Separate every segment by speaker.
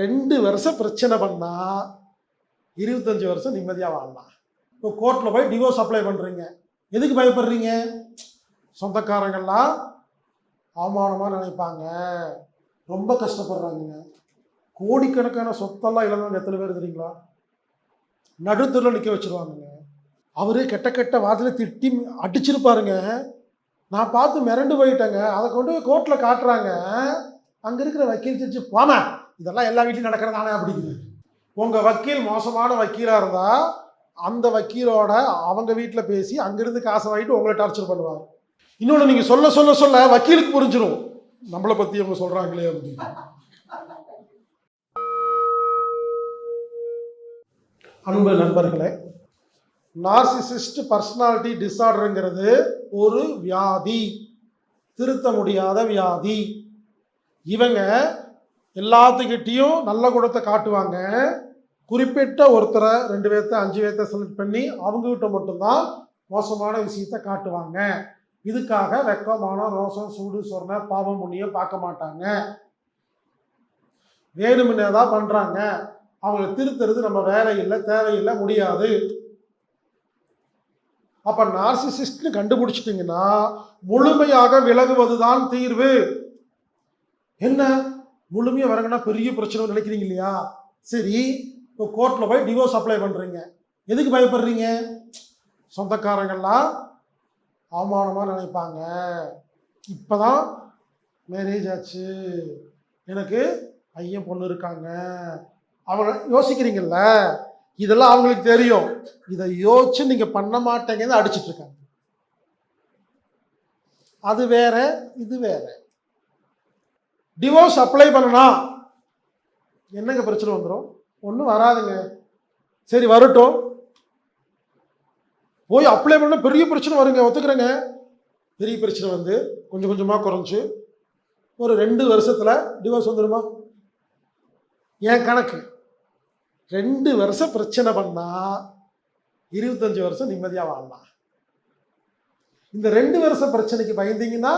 Speaker 1: ரெண்டு வருஷம் பிரச்சனை பண்ணா இருபத்தஞ்சு வருஷம் நிம்மதியாக வாழலாம். இப்போ கோர்ட்டில் போய் டிவோர்ஸ் அப்ளை பண்ணுறீங்க எதுக்கு பயப்படுறீங்க? சொந்தக்காரங்கள்லாம் அவமானமாக நினைப்பாங்க. ரொம்ப கஷ்டப்படுறாங்க கோடிக்கணக்கான சொத்தெல்லாம் இழந்தவங்க எத்தனை பேர் தெரியுங்களா? நடுத்தரில் நிற்க வச்சுருவாங்க அவரே கெட்ட கெட்ட வார்த்தையில திட்டி அடிச்சிருப்பாருங்க. நான் பார்த்து மிரண்டு போயிட்டேங்க. அதை கொண்டு போய் கோர்ட்டில் காட்டுறாங்க. அங்கே இருக்கிற வக்கீல் செஞ்சு போனேன் இதெல்லாம் எல்லா வீட்லையும் நடக்கிறதானே அப்படிங்குது. உங்கள் வக்கீல் மோசமான வக்கீலாக இருந்தால் அந்த வக்கீலோட அவங்க வீட்டில் பேசி அங்கேருந்து காசை வாங்கிட்டு உங்களை டார்ச்சர் பண்ணுவார். இன்னொன்று நீங்கள் சொல்ல சொல்ல சொல்ல வக்கீலுக்கு புரிஞ்சிடும் நம்மளை பற்றி அவங்க சொல்கிறாங்களே அப்படின்னு. அன்பு நண்பர்களே நார்சிசிஸ்ட் பர்சனாலிட்டி டிஸார்டருங்கிறது ஒரு வியாதி. திருத்த முடியாத வியாதி. இவங்க எல்லாத்துக்கிட்டேயும் நல்ல குணத்தை காட்டுவாங்க. குறிப்பிட்ட ஒருத்தரை ரெண்டு பேர்த்த அஞ்சு பேர்த்த செலக்ட் பண்ணி அவங்ககிட்ட மட்டும்தான் மோசமான விஷயத்த காட்டுவாங்க. இதுக்காக வெக்கமான ரோசம் சூடு சொர்ண பாவம் புண்ணியம் பார்க்க மாட்டாங்க. வேணுமுன்னே தான் பண்ணுறாங்க அவங்கள திருத்துறது நம்ம வேலை இல்லை தேவையில்லை முடியாது. அப்போ நார்சிசிஸ்ட்னு கண்டுபிடிச்சிட்டிங்கன்னா முழுமையாக விலகுவது தான் தீர்வு. என்ன? முழுமையாக வரங்கன்னா பெரிய பிரச்சனை நினைக்கிறீங்க இல்லையா? சரி இப்போ கோர்ட்டில் போய் டிவோர்ஸ் அப்ளை பண்ணுறீங்க எதுக்கு பயப்படுறீங்க? சொந்தக்காரங்கள்லாம் அவமானமாக நினைப்பாங்க. இப்போ தான் மேரேஜ் ஆச்சு. எனக்கு பையன் பொண்ணு இருக்காங்க. அவங்க யோசிக்கிறீங்கல்ல? இதெல்லாம் அவங்களுக்கு தெரியும். இதை யோசிச்சு நீங்கள் பண்ண மாட்டேங்கன்னு அடிச்சிட்டு இருக்காங்க. அது வேற இது வேற. டிவோர்ஸ் அப்ளை பண்ணனா என்னங்க பிரச்சனை வந்துடும் ஒன்றும் வராதுங்க. சரி வரட்டும். போய் அப்ளை பண்ண பெரிய பிரச்சனை வருங்க. ஒத்துக்கிறேங்க. பெரிய பிரச்சனை வந்து கொஞ்சம் கொஞ்சமாக குறைஞ்சி ஒரு ரெண்டு வருஷத்தில் டிவோர்ஸ் வந்துடுமா என் கணக்கு. ரெண்டு வருஷம் பிரச்சனை பண்ணா இருபத்தஞ்சு வருஷம் நிம்மதியாக வாழலாம். இந்த ரெண்டு வருஷம் பிரச்சனைக்கு பயந்தீங்கன்னா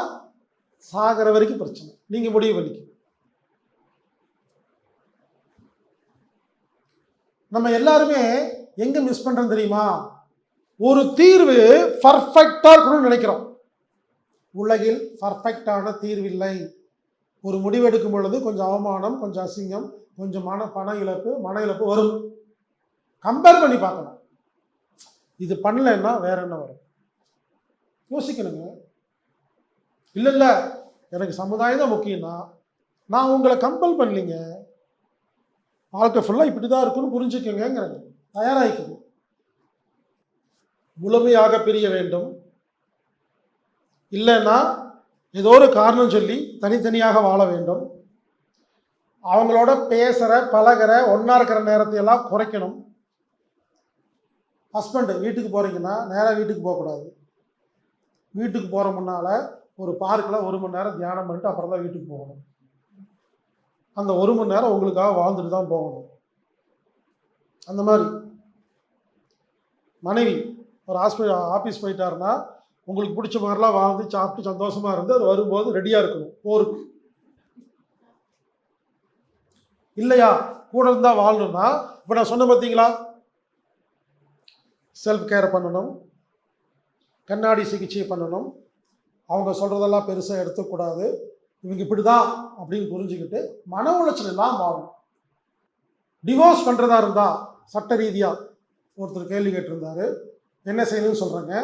Speaker 1: சாகிற வரைக்கும் பிரச்சனை. நீங்க முடிவு பண்ணிக்க. நம்ம எல்லாருமே எங்க மிஸ் பண்றோம் தெரியுமா? ஒரு தீர்வு பர்ஃபெக்டா இருக்கணும்னு நினைக்கிறோம். உலகில் பர்ஃபெக்டான தீர்வில்லை ஒரு முடிவெடுக்கும் பொழுது கொஞ்சம் அவமானம் கொஞ்சம் அசிங்கம் கொஞ்சம் மன பண இழப்பு மன இழப்பு வரும். கம்பேர் பண்ணி பார்க்கணும். இது பண்ணலைன்னா வேற என்ன வரும்? யோசிக்கணுங்க. இல்லை இல்லை எனக்கு சமுதாயம் தான் முக்கியம்னா நான் உங்களை கம்பல் பண்ணலிங்க. வாழ்க்கை ஃபுல்லாக இப்படி தான் இருக்குன்னு புரிஞ்சுக்கோங்கிறது தயாராகிக்கணும் முழுமையாக பிரிய வேண்டும். இல்லைன்னா ஏதோ ஒரு காரணம் சொல்லி தனித்தனியாக வாழ வேண்டும். அவங்களோட பேசுகிற பழகிற ஒன்றா இருக்கிற நேரத்தை எல்லாம் குறைக்கணும். ஹஸ்பண்டு வீட்டுக்கு போகிறீங்கன்னா நேராக வீட்டுக்கு போகக்கூடாது. வீட்டுக்கு போகிற முன்னால் ஒரு பார்க்கில் ஒரு மணி நேரம் தியானம் பண்ணிட்டு அப்புறம் தான் வீட்டுக்கு போகணும். அந்த ஒரு மணி நேரம் உங்களுக்காக வாழ்ந்துட்டு தான் போகணும். அந்த மாதிரி. மனைவி ஒரு ஹாஸ்பிட்டல் ஆஃபீஸ் போயிட்டாருன்னா உங்களுக்கு பிடிச்ச மாதிரிலாம் வாழ்ந்து சாப்பிட்டு சந்தோஷமாக இருந்து அது வரும்போது ரெடியாக இருக்கணும். போருக்கு. இல்லையா? கூட இருந்தால் வாழணும்னா இப்போ நான் சொன்ன பார்த்தீங்களா செல்ஃப் கேர் பண்ணணும். கண்ணாடி சிகிச்சை பண்ணணும். அவங்க சொல்கிறதெல்லாம் பெருசாக எடுத்துக்கூடாது. இவங்க இப்படி தான் அப்படின்னு புரிஞ்சுக்கிட்டு மன உளைச்சல் எல்லாம் வாழும் டிவோர்ஸ் பண்ணுறதா இருந்தால் சட்ட ரீதியாக ஒருத்தர் கேள்வி கேட்டிருந்தாரு. என்ன செய்யணும்னு சொல்கிறேங்க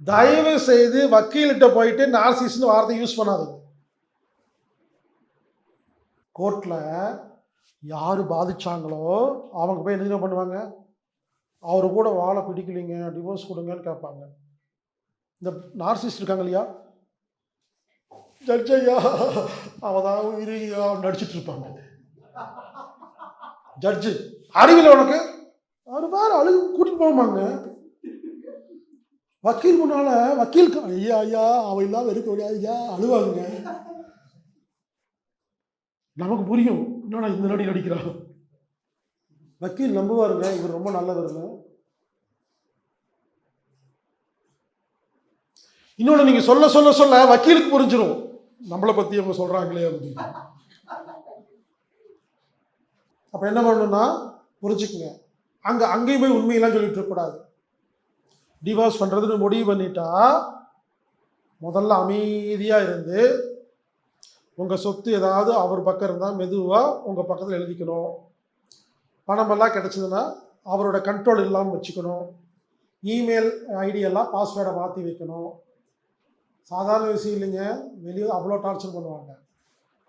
Speaker 1: தயவு செய்து வக்கீல்கிட்ட போயிட்டு நார்சிஸ்னு வார்த்தை யூஸ் பண்ணாதீங்க. கோர்ட்டில் யார் பாதிச்சாங்களோ அவங்க போய் என்ன பண்ணுவாங்க? அவர் கூட வாழை பிடிக்கலைங்க டிவோர்ஸ் கொடுங்கன்னு கேட்பாங்க. இந்த நார்சிஸ்ட் இருக்காங்க இல்லையா? ஜட்ஜ் ஐயா அவன் தான் உயிரியா நடிச்சிட்டு இருப்பாங்க. ஜட்ஜு அறிவில் உனக்கு? அவர் பாரு அழுகு கூட்டிட்டு போவாங்க. வக்கீல் முன்னால வக்கீல் ஐயா ஐயா அவள் இல்லாத இருக்க முடியாது ஐயா அழுவாங்க. நமக்கு புரியும். என்னடா இந்த நடி நடிக்கிறான்? வக்கீல் நம்புவாருங்க இவர் ரொம்ப நல்லவருங்க. இன்னொன்று நீங்கள் சொல்ல சொல்ல சொல்ல வக்கீலுக்கு புரிஞ்சிடும் நம்மளை பற்றி அவங்க சொல்கிறாங்களே அப்படின்னு. அப்போ என்ன பண்ணணும்னா புரிஞ்சுக்குங்க. அங்கே அங்கேயும் போய் உண்மையெல்லாம் சொல்லிட்டு இருக்கக்கூடாது டிவோர்ஸ் பண்ணுறதுன்னு முடிவு பண்ணிட்டா முதல்ல அமைதியாக இருந்து உங்கள் சொத்து ஏதாவது அவர் பக்கம் இருந்தால் மெதுவாக உங்கள் பக்கத்தில் எழுதிக்கணும். பணமெல்லாம் கிடச்சிதுன்னா அவரோட கண்ட்ரோல் இல்லாமல் வச்சுக்கணும். இமெயில் ஐடியெல்லாம் பாஸ்வேர்டை மாற்றி வைக்கணும். சாதாரண விஷயம் இல்லைங்க. வெளியே அவ்வளோ டார்ச்சர் பண்ணுவாங்க.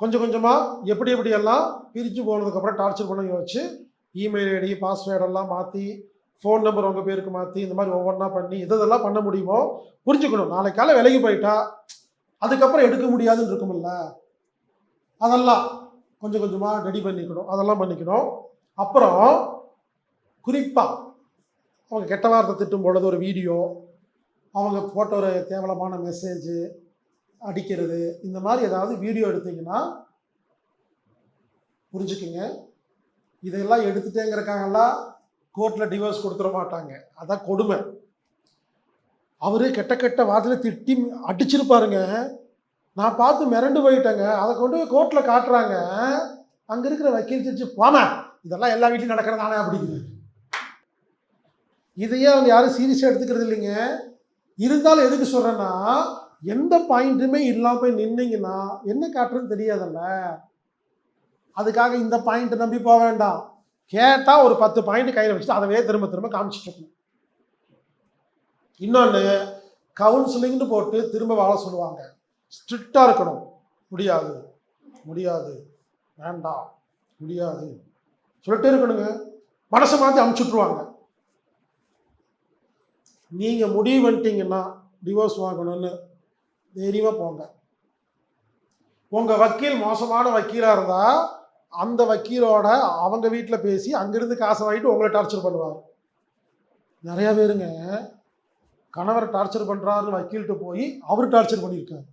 Speaker 1: கொஞ்சம் கொஞ்சமாக எப்படி எப்படியெல்லாம் பிரித்து போனதுக்கப்புறம் டார்ச்சர் பண்ண யோசிச்சு இமெயில் ஐடி பாஸ்வேர்டெல்லாம் மாற்றி ஃபோன் நம்பர் உங்கள் பேருக்கு மாற்றி இந்த மாதிரி ஒவ்வொன்றா பண்ணி இதெல்லாம் பண்ண முடியுமோ புரிஞ்சுக்கணும். நாளைக்கு காலை விலகி போயிட்டா அதுக்கப்புறம் எடுக்க முடியாதுன்னு இருக்குமில்ல. அதெல்லாம் கொஞ்சம் கொஞ்சமாக ரெடி பண்ணிக்கணும். அதெல்லாம் பண்ணிக்கணும். அப்புறம் குறிப்பாக அவங்க கெட்ட வார்த்தை திட்டும் பொழுது ஒரு வீடியோ அவங்க போட்ட ஒரு கேவலமான மெசேஜ் அடிக்கிறது இந்த மாதிரி ஏதாவது வீடியோ எடுத்தீங்கன்னா புரிஞ்சுக்குங்க. இதெல்லாம் எடுத்துட்டேங்கிறக்காங்கலாம் கோர்ட்டில் டிவோர்ஸ் கொடுத்துட மாட்டாங்க. அதான் கொடுமை. அவரு கெட்ட கெட்ட வார்த்தையில் திட்டி அடிச்சிருப்பாருங்க. நான் பார்த்து மிரண்டு போயிட்டேங்க. அதை கொண்டு போய் கோர்ட்டில் காட்டுறாங்க. அங்கே இருக்கிற வக்கீல் செஞ்சு போனேன் இதெல்லாம் எல்லா வீட்லையும் நடக்கிறதானே அப்படிங்குது இதையே அவங்க யாரும் சீரியஸாக எடுத்துக்கிறது இல்லைங்க. இருந்தாலும் எதுக்கு சொல்கிறேன்னா எந்த பாயிண்ட்டுமே இல்லாமல் போய் நின்னீங்கன்னா என்ன காட்டுறதுன்னு தெரியாதல்ல. அதுக்காக இந்த பாயிண்ட் நம்பி போக வேண்டாம். கேட்டால் ஒரு பத்து பாயிண்ட் கையில் வச்சுட்டு அதவே திரும்ப திரும்ப காமிச்சிட்டு இருக்கணும். இன்னொன்று கவுன்சிலிங்னு போட்டு திரும்ப வாழ சொல்லுவாங்க. ஸ்ட்ரிக்டாக இருக்கணும். முடியாது. முடியாது. வேண்டாம். முடியாது. சொல்லிட்டே இருக்கணுங்க. மனசை மாற்றி அமுச்சுட்ருவாங்க நீங்கள் முடிவு பண்ணிட்டீங்கன்னா டிவோர்ஸ் வாங்கணும்னு தைரியமாக போங்க. உங்கள் வக்கீல் மோசமான வக்கீலாக இருந்தால் அந்த வக்கீலோட அவங்க வீட்டில் பேசி அங்கேருந்து காசை வாங்கிட்டு உங்களை டார்ச்சர் பண்ணுவார். நிறையா பேருங்க கணவரை டார்ச்சர் பண்ணுறாருன்னு வக்கீல்கிட்ட போய் அவர் டார்ச்சர் பண்ணியிருக்காரு.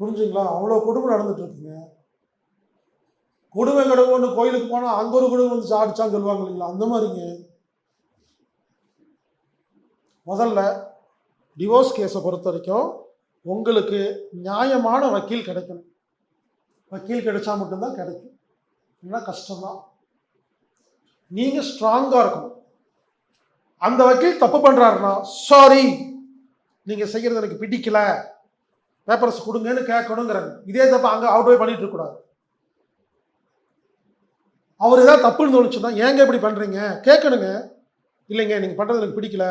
Speaker 1: புரிஞ்சுங்களா? அவ்வளோ கொடுமை நடந்துட்டு இருக்குங்க. கொடுமை கடவுன்னு கோயிலுக்கு போனால் அங்கே ஒரு கொடுமை வந்து சாடிச்சான்னு சொல்லுவாங்க இல்லைங்களா? அந்த மாதிரிங்க. முதல்ல டிவோர்ஸ் கேஸை பொறுத்த வரைக்கும் உங்களுக்கு நியாயமான வக்கீல் கிடைக்கணும். வக்கீல் கிடைச்சா மட்டும்தான் கிடைக்கும். இல்லைன்னா கஷ்டம்தான். நீங்கள் ஸ்ட்ராங்காக இருக்கணும். அந்த வக்கீல் தப்பு பண்ணுறாருன்னா சாரி நீங்கள் செய்கிறது எனக்கு பிடிக்கல. பேப்பர்ஸ் கொடுங்கன்னு கேட்கணுங்கிறாங்க இதே தப்பு அங்கே அவுட் போய் பண்ணிட்டு இருக்கக்கூடாது. அவர் ஏதாவது தப்புன்னு தோணுச்சுன்னா ஏங்க இப்படி பண்ணுறீங்க கேட்கணுங்க. இல்லைங்க நீங்கள் பண்ணுறது எனக்கு பிடிக்கல.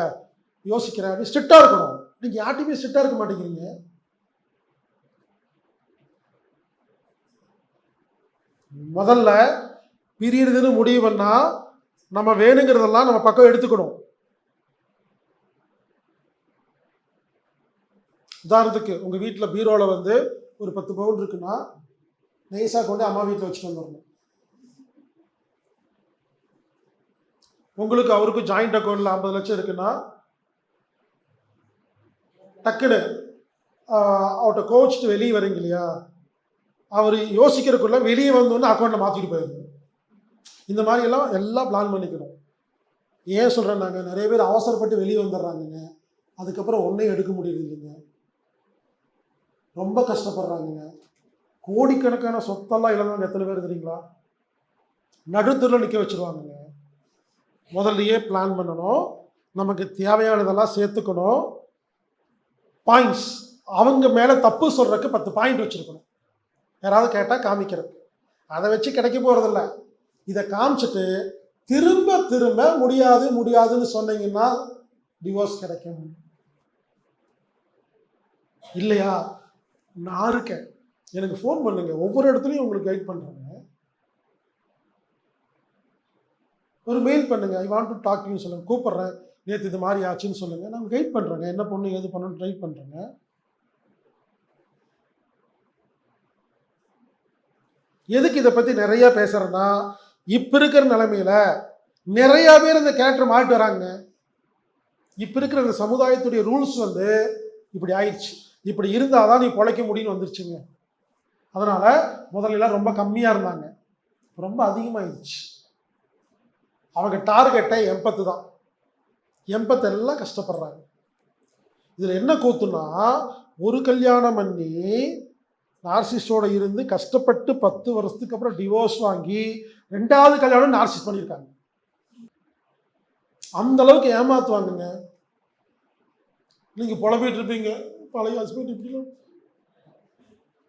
Speaker 1: யோசிக்கிறேன் அப்படி ஸ்ட்ரிக்டாக இருக்கணும். நீங்கள் யார்ட்டையுமே ஸ்ட்ரிக்டாக இருக்க மாட்டேங்கிறீங்க. முதல்ல பிரியறதுன்னு முடிவு பண்ணால் நம்ம வேணுங்கிறதெல்லாம் நம்ம பக்கம் எடுத்துக்கணும். உதாரணத்துக்கு உங்கள் வீட்டில் பீரோவில் வந்து ஒரு பத்து பவுன் இருக்குன்னா நைஸாக கொண்டு அம்மா வீட்டில் வச்சுட்டு வந்துடணும் உங்களுக்கு அவருக்கும் ஜாயிண்ட் அக்கௌண்ட்டில் ஐம்பது லட்சம் இருக்குன்னா டக்குன்னு அவர்கிட்ட கோச்சிட்டு வெளியே வரீங்க இல்லையா? அவர் யோசிக்கிறதுக்குள்ள வெளியே வந்தோன்னு அக்கௌண்ட்டில் மாற்றிட்டு போயிருங்க இந்த மாதிரி எல்லாம் எல்லாம் பிளான் பண்ணிக்கணும். ஏன் சொல்கிறேன் நாங்கள் நிறைய பேர் அவசரப்பட்டு வெளியே வந்துடுறாங்கங்க. அதுக்கப்புறம் ஒன்றையும் எடுக்க முடியறது இல்லைங்க. ரொம்ப கஷ்டப்படுறாங்கங்க. கோடிக்கணக்கான சொத்தெல்லாம் இழந்தவங்க எத்தனை பேர் தெரியுங்களா? நடுத்தரில் நிற்க வச்சுருவாங்கங்க. முதல்லையே பிளான் பண்ணணும். நமக்கு தேவையானதெல்லாம் சேர்த்துக்கணும். பாயிண்ட்ஸ் அவங்க மேலே தப்பு சொல்கிறதுக்கு பத்து பாயிண்ட் வச்சுருக்கணும். யாராவது கேட்டால் காமிக்கிறது அதை வச்சு கிடைக்க போகிறதில்ல இதை காமிச்சிட்டு திரும்ப திரும்ப முடியாது முடியாதுன்னு சொன்னீங்கன்னா டிவோர்ஸ் கிடைக்கும். இல்லையா? நான் இருக்கேன். எனக்கு ஃபோன் பண்ணுங்க. ஒவ்வொரு இடத்துலையும் உங்களுக்கு கைட் பண்ணுறாங்க ஒரு மெயில் பண்ணுங்க. I want to talk you சொல்லுங்க. கூப்பிட்றேன். நேற்று இது மாதிரி ஆச்சுன்னு சொல்லுங்க. நாங்கள் கைட் பண்ணுறோங்க என்ன பொண்ணு ஏது பண்ணணும்னு ட்ரை பண்ணுறேங்க எதுக்கு இதை பற்றி நிறைய பேசுகிறேன்னா இப்போ இருக்கிற நிலைமையில நிறையா பேர் இந்த கேரக்டர் மாறிட்டு வராங்க. இப்போ இருக்கிற இந்த சமுதாயத்துடைய ரூல்ஸ் வந்து இப்படி ஆயிடுச்சு. இப்படி இருந்தால் தான் நீ பொழைக்க முடியும்னு வந்துருச்சுங்க. அதனால் முதல்லலாம் ரொம்ப கம்மியாக இருந்தாங்க. ரொம்ப அதிகமாகிடுச்சு அவங்க டார்கெட்டை எண்பத்து தான். எண்பத்து எல்லாம் கஷ்டப்படுறாங்க. இதில் என்ன கூத்துனா ஒரு கல்யாணம் பண்ணி நார்சிஸ்டோட இருந்து கஷ்டப்பட்டு பத்து வருஷத்துக்கு அப்புறம் டிவோர்ஸ் வாங்கி ரெண்டாவது கல்யாணம் நார்சிஸ் பண்ணியிருக்காங்க. அந்த அளவுக்கு ஏமாத்துவாங்கங்க. நீங்கள் புலம்பிட்டு இருப்பீங்க. பழைய ஹஸ்பண்ட் இப்படி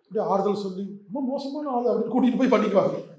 Speaker 1: இப்படி ஆறுதல் சொல்லி ரொம்ப மோசமான ஆள் அப்படின்னு கூட்டிகிட்டு போய் பண்ணிக்குவாங்க.